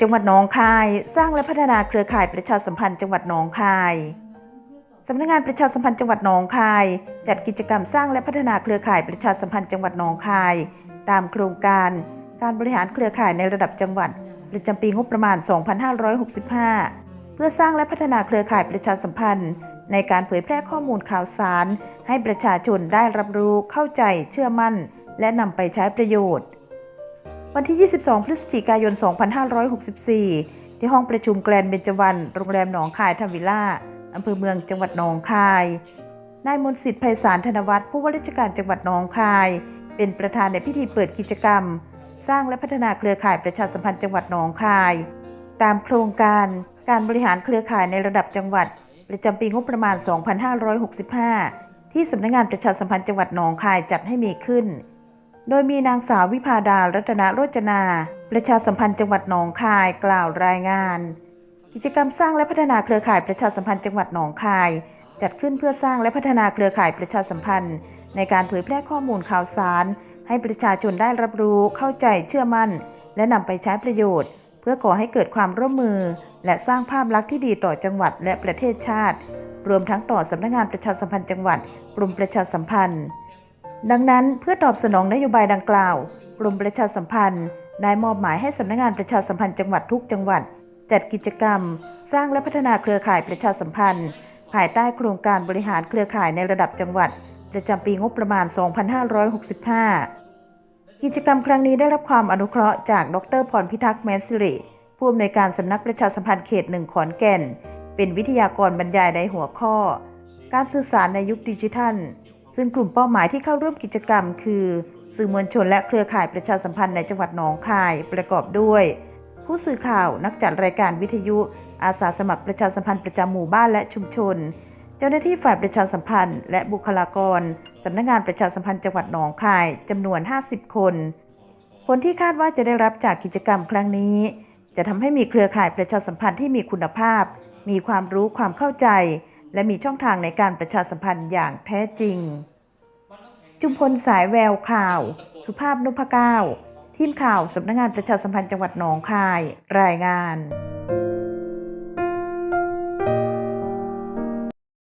จังหวัดหนองคาย สร้างและพัฒนาเครือข่ายประชาสัมพันธ์จังหวัดหนองคายสำนักงานประชาสัมพันธ์จังหวัดหนองคาย จัดกิจกรรมสร้างและพัฒนาเครือข่ายประชาสัมพันธ์จังหวัดหนองคาย ตามโครงการ การบริหารเครือข่ายในระดับจังหวัดประจำปีงบประมาณ 2565 เพื่อสร้างและพัฒนาเครือข่ายประชาสัมพันธ์ ในการเผยแพร่ข้อมูลข่าวสาร ให้ประชาชนได้รับรู้เข้าใจเชื่อมั่น และนำไปใช้ประโยชน์ วันที่ 22 พฤศจิกายน 2564 ที่ห้องประชุมแกรนเบญจวรรณโรงแรมหนองคายทาวิล่าอำเภอเมืองจังหวัดหนองคาย นายมนสิทธิ์ไพศาลธนวัฒน์ผู้ว่าราชการจังหวัดหนองคาย เป็นประธานในพิธีเปิดกิจกรรม สร้างและพัฒนาเครือข่ายประชาสัมพันธ์จังหวัดหนองคาย ตามโครงการการบริหารเครือข่ายในระดับจังหวัด ประจำปีงบประมาณ 2565 ที่สำนักงานประชาสัมพันธ์จังหวัดหนองคายจัดให้มีขึ้น โดยมีนางสาววิภาดารัตนโรจนา ประชาสัมพันธ์จังหวัดหนองคายกล่าวรายงาน กิจกรรมสร้างและพัฒนาเครือข่ายประชาสัมพันธ์จังหวัดหนองคาย จัดขึ้นเพื่อสร้างและพัฒนาเครือข่ายประชาสัมพันธ์ ในการเผยแพร่ข้อมูลข่าวสาร ให้ประชาชนได้รับรู้เข้าใจเชื่อมั่น และนำไปใช้ประโยชน์ เพื่อก่อให้เกิดความร่วมมือ และสร้างภาพลักษณ์ที่ดีต่อจังหวัดและประเทศชาติ รวมทั้งต่อสำนักงานประชาสัมพันธ์จังหวัดกรมประชาสัมพันธ์ ดังนั้นเพื่อตอบสนองนโยบายดังกล่าวกรมประชาสัมพันธ์ได้มอบหมายให้สำนักงานประชาสัมพันธ์จังหวัดทุกจังหวัด จัดกิจกรรม สร้างและพัฒนาเครือข่ายประชาสัมพันธ์ ภายใต้โครงการบริหารเครือข่ายในระดับจังหวัด ประจำปีงบประมาณ 2565 กิจกรรมครั้งนี้ได้รับความอนุเคราะห์จากดรพรพิทักษ์แมนสิริผู้อำนวยการสำนักประชาสัมพันธ์เขตหนึ่งขอนแก่น เป็นวิทยากรบรรยายในหัวข้อ การสื่อสารในยุคดิจิทัล ซึ่งกลุ่มเป้าหมายที่เข้าร่วมกิจกรรม คือสื่อมวลชนและเครือข่ายประชาสัมพันธ์ในจังหวัดหนองคายประกอบด้วย ผู้สื่อข่าวนักจัดรายการวิทยุ อาสาสมัครประชาสัมพันธ์ประจำหมู่บ้านและชุมชน เจ้าหน้าที่ฝ่ายประชาสัมพันธ์ และบุคลากรสำนักงานประชาสัมพันธ์จังหวัดหนองคายจำนวน 50 คน ผลที่คาดว่าจะได้รับจากกิจกรรมครั้งนี้ จะทำให้มีเครือข่ายประชาสัมพันธ์ที่มีคุณภาพ มีความรู้ความเข้าใจ และมีช่องทางในการประชาสัมพันธ์อย่างแท้จริง จุมพลสายแววข่าว สุภาพนุพเก้าทีมข่าวสำนักงานประชาสัมพันธ์จังหวัดหนองคาย รายงาน